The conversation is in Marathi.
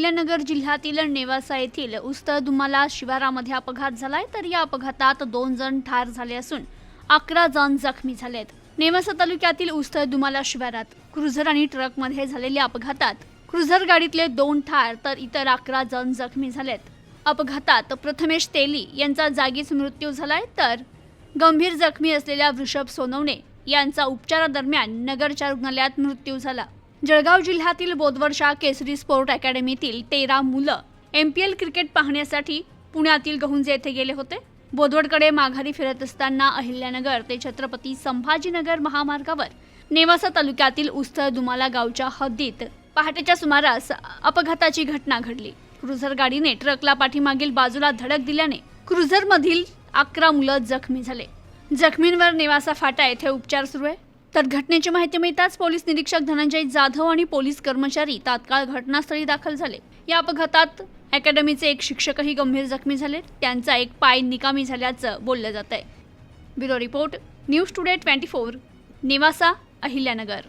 अहिल्यानगर जिल्ह्यातील नेवासा येथील उस्तर दुमाला शिवारामध्ये अपघात झालाय. तर या अपघातात दोन जण ठार झाले असून अकरा जण जखमी झालेत. नेवासा तालुक्यातील उस्तर दुमाला शिवारात क्रुझर आणि ट्रकमध्ये झालेल्या अपघातात क्रुझर गाडीतले दोन ठार तर इतर अकरा जण जखमी झालेत. अपघातात प्रथमेश तेली यांचा जागीच मृत्यू झालाय. तर गंभीर जखमी असलेल्या वृषभ सोनवणे यांचा उपचारादरम्यान नगरच्या रुग्णालयात मृत्यू झाला. जळगाव जिल्ह्यातील बोदवडशा केसरी स्पोर्ट अकॅडमीतील तेरा मुलं एम पी एल क्रिकेट पाहण्यासाठी पुण्यातील गहुंजे येथे गेले होते. बोदवडकडे माघारी फिरत असताना अहिल्यानगर ते छत्रपती संभाजीनगर महामार्गावर नेवासा तालुक्यातील उस्तळ दुमाला गावच्या हद्दीत पहाटेच्या सुमारास अपघाताची घटना घडली. क्रुझर गाडीने ट्रकला पाठीमागील बाजूला धडक दिल्याने क्रुझरमधील अकरा मुलं जखमी झाले. जखमींवर नेवासा फाटा येथे उपचार सुरू आहे. तर घटनेची माहिती मिळताच पोलीस निरीक्षक धनंजय जाधव आणि पोलीस कर्मचारी तात्काळ घटनास्थळी दाखल झाले. या अपघातात अकॅडमीचे एक शिक्षकही गंभीर जखमी झाले. त्यांचा एक पाय निकामी झाल्याचं बोललं जात आहे bureau report news today twenty four Nevasa Ahilyanagar.